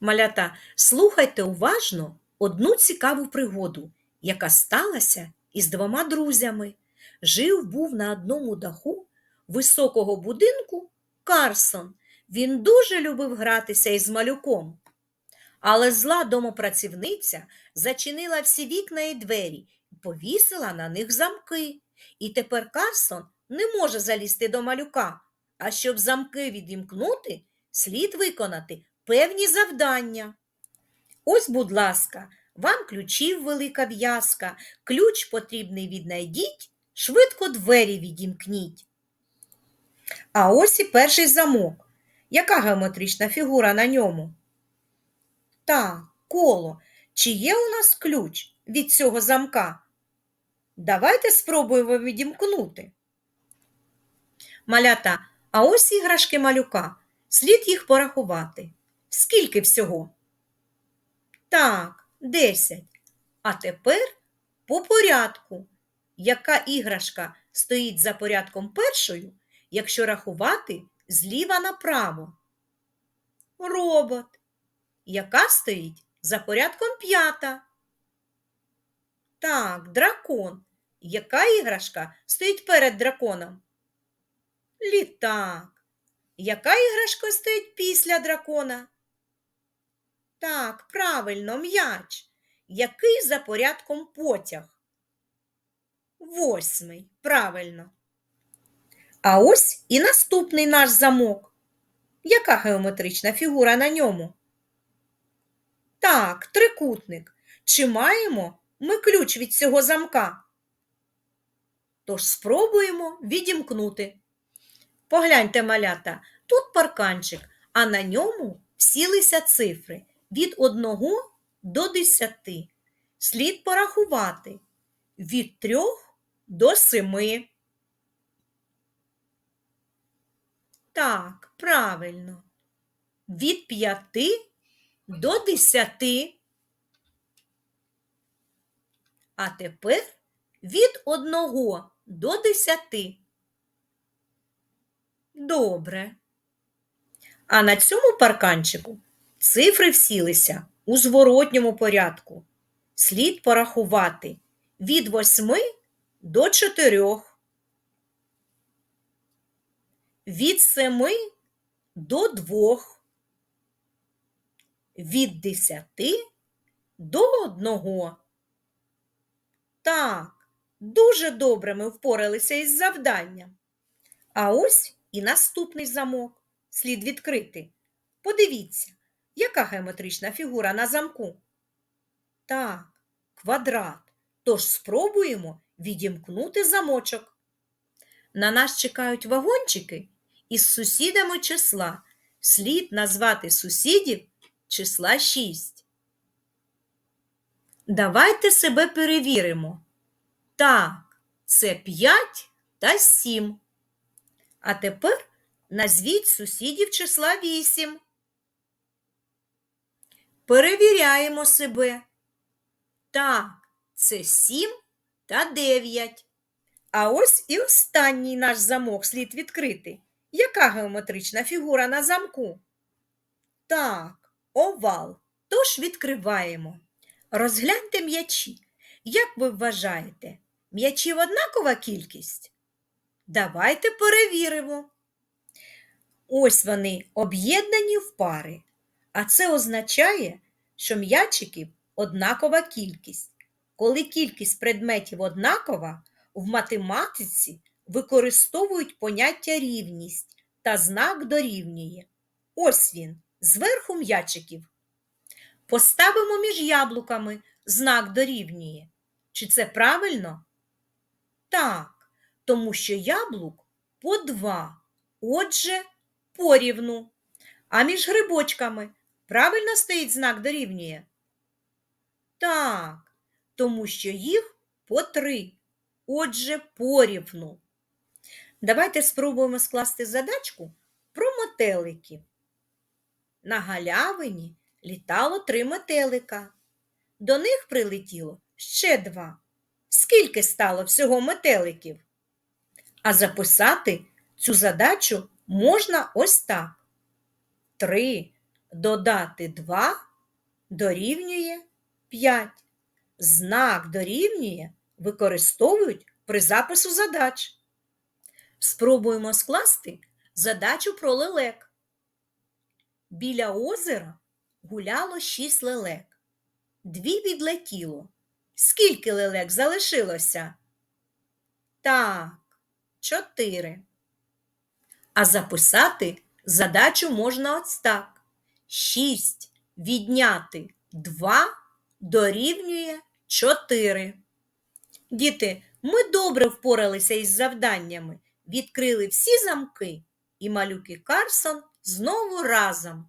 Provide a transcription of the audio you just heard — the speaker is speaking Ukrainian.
Малята, слухайте уважно одну цікаву пригоду, яка сталася із двома друзями. Жив був на одному даху високого будинку Карсон. Він дуже любив гратися із малюком. Але зла домопрацівниця зачинила всі вікна і двері і повісила на них замки. І тепер Карсон не може залізти до малюка. А щоб замки відімкнути, слід виконати певні завдання. Ось, будь ласка, вам ключів велика в'язка, ключ потрібний віднайдіть, швидко двері відімкніть. А ось і перший замок. Яка геометрична фігура на ньому? Так, коло. Чи є у нас ключ від цього замка? Давайте спробуємо відімкнути. Малята, а ось іграшки малюка. Слід їх порахувати. Скільки всього? Так, десять. А тепер по порядку. Яка іграшка стоїть за порядком першою, якщо рахувати зліва направо? Робот. Яка стоїть за порядком п'ята? Так, дракон. Яка іграшка стоїть перед драконом? Літак. Яка іграшка стоїть після дракона? Так, правильно, м'яч. Який за порядком потяг? Восьмий. Правильно. А ось і наступний наш замок. Яка геометрична фігура на ньому? Так, трикутник. Чи маємо ми ключ від цього замка? Тож спробуємо відімкнути. Погляньте, малята, тут парканчик, а на ньому всілися цифри від 1 до 10. Слід порахувати від 3 до 7. Так, правильно. Від 5 до 10. А тепер від 1 до 10. Добре. А на цьому парканчику цифри всілися у зворотньому порядку. Слід порахувати від 8 до 4. Від 7 до 2. Від 10 до 1. Так, дуже добре ми впоралися із завданням. А ось і наступний замок. Слід відкрити. Подивіться, яка геометрична фігура на замку? Так, квадрат. Тож спробуємо відімкнути замочок. На нас чекають вагончики із сусідами числа. Слід назвати сусідів числа 6. Давайте себе перевіримо. Так, це 5 та 7. А тепер назвіть сусідів числа 8. Перевіряємо себе. Так, це 7 та 9. А ось і останній наш замок слід відкрити. Яка геометрична фігура на замку? Так, овал. Тож відкриваємо. Розгляньте м'ячі. Як ви вважаєте, м'ячів однакова кількість? Давайте перевіримо. Ось вони об'єднані в пари, а це означає, що м'ячиків однакова кількість. Коли кількість предметів однакова, в математиці використовують поняття рівність та знак дорівнює. Ось він, зверху м'ячиків. Поставимо між яблуками знак дорівнює. Чи це правильно? Так, тому що яблук по два, отже, порівну. А між грибочками правильно стоїть знак дорівнює? Так, тому що їх по три, отже, порівну. Давайте спробуємо скласти задачку про метеликів. На галявині літало три метелика. До них прилетіло ще два. Скільки стало всього метеликів? А записати цю задачу можна ось так. Три додати 2 дорівнює 5. Знак дорівнює використовують при запису задач. Спробуємо скласти задачу про лелек. Біля озера гуляло шість лелек. Дві відлетіло. Скільки лелек залишилося? Так, чотири. А записати задачу можна ось так. 6 відняти 2 дорівнює 4. Діти, ми добре впоралися із завданнями, відкрили всі замки, і малюки Карсон знову разом.